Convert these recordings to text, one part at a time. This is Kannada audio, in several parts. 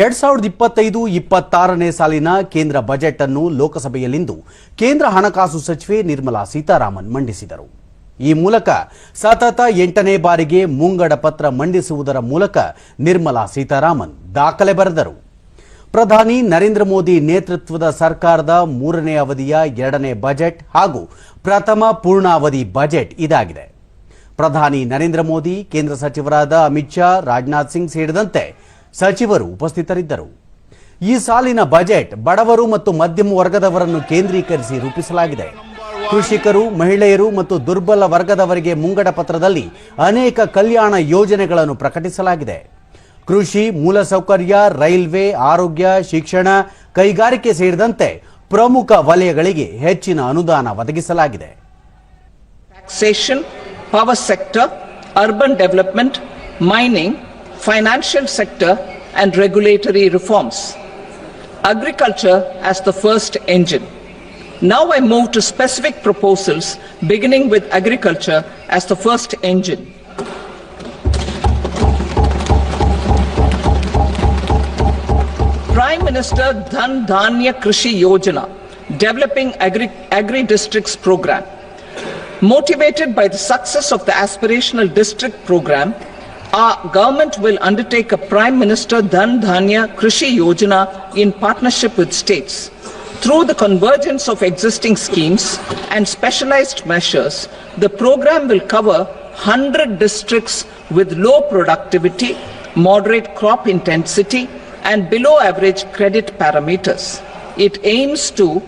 ಎರಡ್ ಸಾವಿರದ ಇಪ್ಪತ್ತೈದು, ಇಪ್ಪತ್ತಾರನೇ ಸಾಲಿನ ಕೇಂದ್ರ ಬಜೆಟ್ ಅನ್ನು ಲೋಕಸಭೆಯಲ್ಲಿಂದು ಕೇಂದ್ರ ಹಣಕಾಸು ಸಚಿವೆ ನಿರ್ಮಲಾ ಸೀತಾರಾಮನ್ ಮಂಡಿಸಿದರು. ಈ ಮೂಲಕ ಸತತ ಎಂಟನೇ ಬಾರಿಗೆ ಮುಂಗಡ ಪತ್ರ ಮಂಡಿಸುವುದರ ಮೂಲಕ ನಿರ್ಮಲಾ ಸೀತಾರಾಮನ್ ದಾಖಲೆ ಬರೆದರು. ಪ್ರಧಾನಿ ನರೇಂದ್ರ ಮೋದಿ ನೇತೃತ್ವದ ಸರ್ಕಾರದ ಮೂರನೇ ಅವಧಿಯ ಎರಡನೇ ಬಜೆಟ್ ಹಾಗೂ ಪ್ರಥಮ ಪೂರ್ಣಾವಧಿ ಬಜೆಟ್ ಇದಾಗಿದೆ. ಪ್ರಧಾನಿ ನರೇಂದ್ರ ಮೋದಿ, ಕೇಂದ್ರ ಸಚಿವರಾದ ಅಮಿತ್ ಶಾ, ರಾಜನಾಥ್ ಸಿಂಗ್ ಸೇರಿದಂತೆ ಸಚಿವರು ಉಪಸ್ಥಿತರಿದ್ದರು. ಈ ಸಾಲಿನ ಬಜೆಟ್ ಬಡವರು ಮತ್ತು ಮಧ್ಯಮ ವರ್ಗದವರನ್ನು ಕೇಂದ್ರೀಕರಿಸಿ ರೂಪಿಸಲಾಗಿದೆ. ಕೃಷಿಕರು ಮಹಿಳೆಯರು ಮತ್ತು ದುರ್ಬಲ ವರ್ಗದವರಿಗೆ ಮುಂಗಡ ಪತ್ರದಲ್ಲಿ ಅನೇಕ ಕಲ್ಯಾಣ ಯೋಜನೆಗಳನ್ನು ಪ್ರಕಟಿಸಲಾಗಿದೆ. ಕೃಷಿ ಮೂಲಸೌಕರ್ಯ ರೈಲ್ವೆ ಆರೋಗ್ಯ ಶಿಕ್ಷಣ ಕೈಗಾರಿಕೆ ಸೇರಿದಂತೆ ಪ್ರಮುಖ ವಲಯಗಳಿಗೆ ಹೆಚ್ಚಿನ ಅನುದಾನ ಒದಗಿಸಲಾಗಿದೆ. Taxation power sector urban development mining, financial sector, and regulatory reforms. Agriculture as the first engine. Now I move to specific proposals, beginning with agriculture as the first engine. Prime Minister Dhan Dhanya Krishi Yojana, developing agri, agri districts program. Motivated by the success of the aspirational district program, our government will undertake a Prime Minister Dhan Dhanya Krishi Yojana in partnership with states. Through the convergence of existing schemes and specialized measures, the program will cover 100 districts with low productivity, moderate crop intensity, and below average credit parameters. It aims to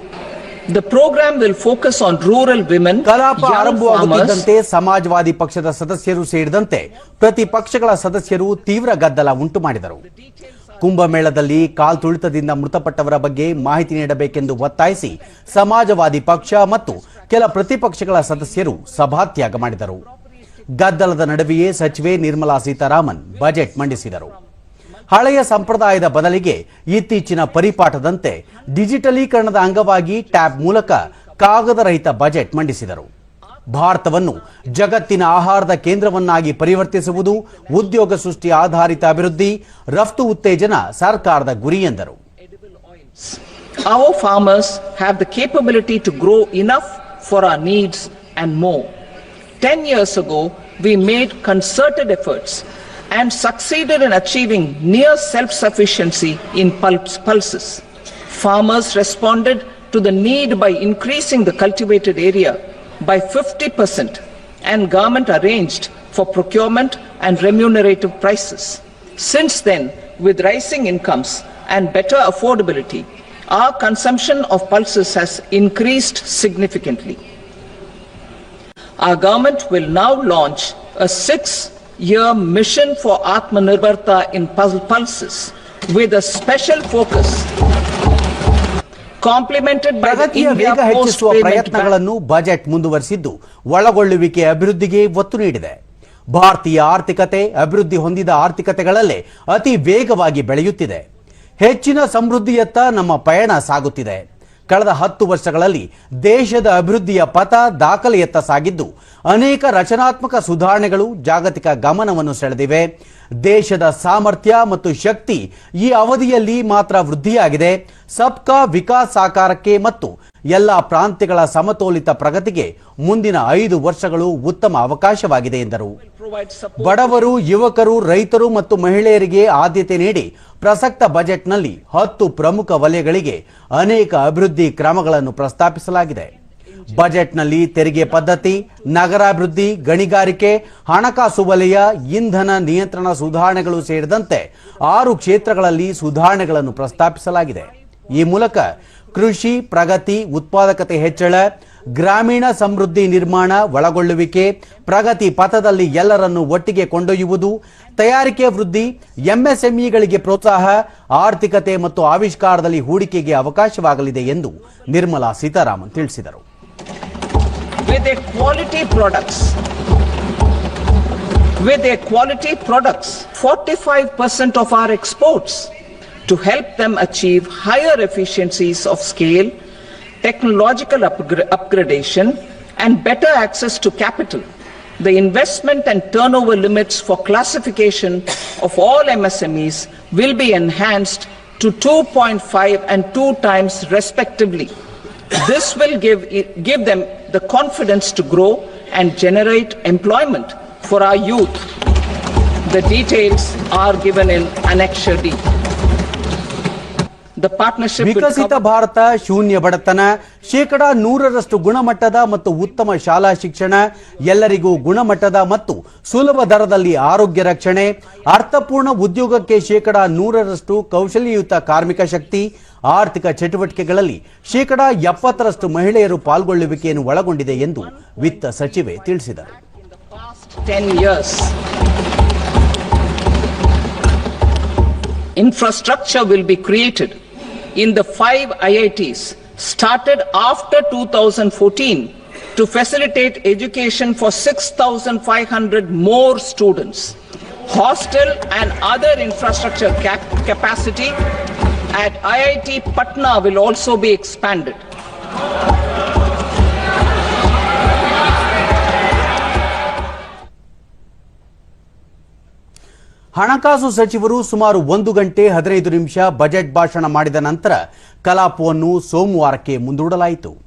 the program will focus on rural women, ಕಲಾಪ ಆರಂಭವಾಗುತ್ತಿದ್ದಂತೆ ಸಮಾಜವಾದಿ ಪಕ್ಷದ ಸದಸ್ಯರು ಸೇರಿದಂತೆ ಪ್ರತಿಪಕ್ಷಗಳ ಸದಸ್ಯರು ತೀವ್ರ ಗದ್ದಲ ಉಂಟು ಮಾಡಿದರು. ಕುಂಭಮೇಳದಲ್ಲಿ ಕಾಲ್ತುಳಿತದಿಂದ ಮೃತಪಟ್ಟವರ ಬಗ್ಗೆ ಮಾಹಿತಿ ನೀಡಬೇಕೆಂದು ಒತ್ತಾಯಿಸಿ ಸಮಾಜವಾದಿ ಪಕ್ಷ ಮತ್ತು ಕೆಲ ಪ್ರತಿಪಕ್ಷಗಳ ಸದಸ್ಯರು ಸಭಾತ್ಯಾಗ ಮಾಡಿದರು. ಗದ್ದಲದ ನಡುವೆಯೇ ಸಚಿವೆ ನಿರ್ಮಲಾ ಸೀತಾರಾಮನ್ ಬಜೆಟ್ ಮಂಡಿಸಿದರು. ಹಳೆಯ ಸಂಪ್ರದಾಯದ ಬದಲಿಗೆ ಇತ್ತೀಚಿನ ಪರಿಪಾಠದಂತೆ ಡಿಜಿಟಲೀಕರಣದ ಅಂಗವಾಗಿ ಟ್ಯಾಬ್ ಮೂಲಕ ಕಾಗದರಹಿತ ಬಜೆಟ್ ಮಂಡಿಸಿದರು ಭಾರತವನ್ನು ಜಗತ್ತಿನ ಆಹಾರದ ಕೇಂದ್ರವನ್ನಾಗಿ ಪರಿವರ್ತಿಸುವುದು ಉದ್ಯೋಗ ಸೃಷ್ಟಿ ಆಧಾರಿತ ಅಭಿವೃದ್ಧಿ ರಫ್ತು ಉತ್ತೇಜನ ಸರ್ಕಾರದ ಗುರಿ ಎಂದರು Our farmers have the capability to grow enough for our needs and more. Ten years ago, we made concerted efforts and succeeded in achieving near self-sufficiency in pulps- pulses. Farmers responded to the need by increasing the cultivated area by 50% and government arranged for procurement and remunerative prices. Since then, with rising incomes and better affordability, our consumption of pulses has increased significantly. Our government will now launch a six-year mission for Atmanirbharta in Puzzle pulses with a special focus. Complemented by the ಪ್ರಗತಿಯ ವೇಗ ಹೆಚ್ಚಿಸುವ. ಪ್ರಯತ್ನಗಳನ್ನು ಬಜೆಟ್ ಮುಂದುವರಿಸಿದ್ದು. ಒಳಗೊಳ್ಳುವಿಕೆ ಅಭಿವೃದ್ಧಿಗೆ ಒತ್ತು ನೀಡಿದೆ. ಭಾರತೀಯ ಆರ್ಥಿಕತೆ ಅಭಿವೃದ್ಧಿ ಹೊಂದಿದ ಆರ್ಥಿಕತೆಗಳಲ್ಲೇ ಅತಿ ವೇಗವಾಗಿ ಬೆಳೆಯುತ್ತಿದೆ. ಹೆಚ್ಚಿನ ಸಮೃದ್ಧಿಯತ್ತ ನಮ್ಮ ಪಯಣ ಸಾಗುತ್ತಿದೆ. ಕಳೆದ ಹತ್ತು ವರ್ಷಗಳಲ್ಲಿ ದೇಶದ ಅಭಿವೃದ್ಧಿಯ ಪಥ ದಾಖಲೆಯತ್ತ ಸಾಗಿದ್ದು, ಅನೇಕ ರಚನಾತ್ಮಕ ಸುಧಾರಣೆಗಳು ಜಾಗತಿಕ ಗಮನವನ್ನು ಸೆಳೆದಿವೆ. ದೇಶದ ಸಾಮರ್ಥ್ಯ ಮತ್ತು ಶಕ್ತಿ ಈ ಅವಧಿಯಲ್ಲಿ ಮಾತ್ರ ವೃದ್ಧಿಯಾಗಿದೆ. ಸಬ್ಕಾ ವಿಕಾಸ್ ಸಾಕಾರಕ್ಕೆ ಮತ್ತು ಎಲ್ಲ ಪ್ರಾಂತ್ಯಗಳ ಸಮತೋಲಿತ ಪ್ರಗತಿಗೆ ಮುಂದಿನ ಐದು ವರ್ಷಗಳು ಉತ್ತಮ ಅವಕಾಶವಾಗಿದೆ ಎಂದರು. ಬಡವರು, ಯುವಕರು, ರೈತರು ಮತ್ತು ಮಹಿಳೆಯರಿಗೆ ಆದ್ಯತೆ ನೀಡಿ ಪ್ರಸಕ್ತ ಬಜೆಟ್ನಲ್ಲಿ ಹತ್ತು ಪ್ರಮುಖ ವಲಯಗಳಿಗೆ ಅನೇಕ ಅಭಿವೃದ್ಧಿ ಕ್ರಮಗಳನ್ನು ಪ್ರಸ್ತಾಪಿಸಲಾಗಿದೆ. ಬಜೆಟ್ನಲ್ಲಿ ತೆರಿಗೆ ಪದ್ಧತಿ, ನಗರಾಭಿವೃದ್ಧಿ, ಗಣಿಗಾರಿಕೆ, ಹಣಕಾಸು ವಲಯ, ಇಂಧನ ನಿಯಂತ್ರಣ ಸುಧಾರಣೆಗಳು ಸೇರಿದಂತೆ ಆರು ಕ್ಷೇತ್ರಗಳಲ್ಲಿ ಸುಧಾರಣೆಗಳನ್ನು ಪ್ರಸ್ತಾಪಿಸಲಾಗಿದೆ. ಈ ಮೂಲಕ ಕೃಷಿ, ಪ್ರಗತಿ, ಉತ್ಪಾದಕತೆ ಹೆಚ್ಚಳ ಗ್ರಾಮೀಣ ಸಮೃದ್ಧಿ ನಿರ್ಮಾಣ ಒಳಗೊಳ್ಳುವಿಕೆ ಪ್ರಗತಿ ಪಥದಲ್ಲಿ ಎಲ್ಲರನ್ನು ಒಟ್ಟಿಗೆ ಕೊಂಡೊಯ್ಯುವುದು ತಯಾರಿಕೆ ವೃದ್ಧಿ ಎಂಎಸ್ಎಂಇಗಳಿಗೆ ಪ್ರೋತ್ಸಾಹ ಆರ್ಥಿಕತೆ ಮತ್ತು ಆವಿಷ್ಕಾರದಲ್ಲಿ ಹೂಡಿಕೆಗೆ ಅವಕಾಶವಾಗಲಿದೆ ಎಂದು ನಿರ್ಮಲಾ ಸೀತಾರಾಮನ್ ತಿಳಿಸಿದರು with their quality products. With quality quality products, 45% of our exports to help them achieve higher efficiencies of scale, technological upgra- upgradation, and better access to capital. the investment and turnover limits for classification of all MSMEs will be enhanced to 2.5 and 2 times respectively. This will give, give them the confidence to grow and generate employment for our youth. The details are given in Annexure D. Will Viksit Bharat ಶೂನ್ಯ ಬಡತನ ಶೇಕಡ ನೂರರಷ್ಟು ಗುಣಮಟ್ಟದ ಮತ್ತು ಉತ್ತಮ ಶಾಲಾ ಶಿಕ್ಷಣ ಎಲ್ಲರಿಗೂ ಗುಣಮಟ್ಟದ ಮತ್ತು ಸುಲಭ ದರದಲ್ಲಿ ಆರೋಗ್ಯ ರಕ್ಷಣೆ ಅರ್ಥಪೂರ್ಣ ಉದ್ಯೋಗಕ್ಕೆ ಶೇಕಡ ನೂರರಷ್ಟು ಕೌಶಲ್ಯಯುತ ಕಾರ್ಮಿಕ ಶಕ್ತಿ ಆರ್ಥಿಕ ಚಟುವಟಿಕೆಗಳಲ್ಲಿ ಶೇಕಡ ಎಪ್ಪತ್ತರಷ್ಟು ಮಹಿಳೆಯರು ಪಾಲ್ಗೊಳ್ಳುವಿಕೆಯನ್ನು ಒಳಗೊಂಡಿದೆ ಎಂದು ವಿತ್ತ ಸಚಿವೆ ತಿಳಿಸಿದರು. Past 10 years. Infrastructure will be created. In the five IITs started after 2014 to facilitate education for 6,500 more students. Hostel and other infrastructure cap- capacity at IIT Patna will also be expanded. ಹಣಕಾಸು ಸಚಿವರು ಸುಮಾರು ಒಂದು ಗಂಟೆ ಹದಿನೈದು ನಿಮಿಷ ಬಜೆಟ್ ಭಾಷಣ ಮಾಡಿದ ನಂತರ ಕಲಾಪವನ್ನು ಸೋಮವಾರಕ್ಕೆ ಮುಂದೂಡಲಾಯಿತು.